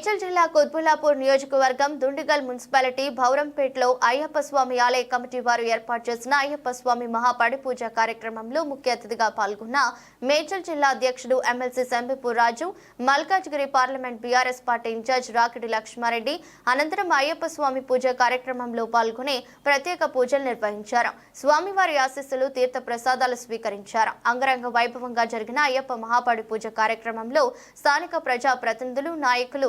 మేడ్చల్ జిల్లా కుత్బుల్లాపూర్ నియోజకవర్గం దుండిగల్ మున్సిపాలిటీ భౌరంపేటలో అయ్యప్ప స్వామి ఆలయ కమిటీ వారు ఏర్పాటు చేసిన అయ్యప్ప స్వామి మహాపడి పూజ కార్యక్రమంలో ముఖ్య అతిథిగా పాల్గొన్న మేడ్చల్ జిల్లా అధ్యక్షుడు MLC Sambipur Raju Malkajgiri parliament BRS party incharge Rakidi Lakshmareddy అనంతరం అయ్యప్ప స్వామి పూజ కార్యక్రమంలో పాల్గొని ప్రత్యేక పూజలు నిర్వహించారు. స్వామివారి ఆశీస్సులు తీర్థ ప్రసాదాలు స్వీకరించారు. అంగరంగ వైభవంగా జరిగిన అయ్యప్ప మహాపడి పూజ కార్యక్రమంలో స్థానిక ప్రజా ప్రతినిధులు నాయకులు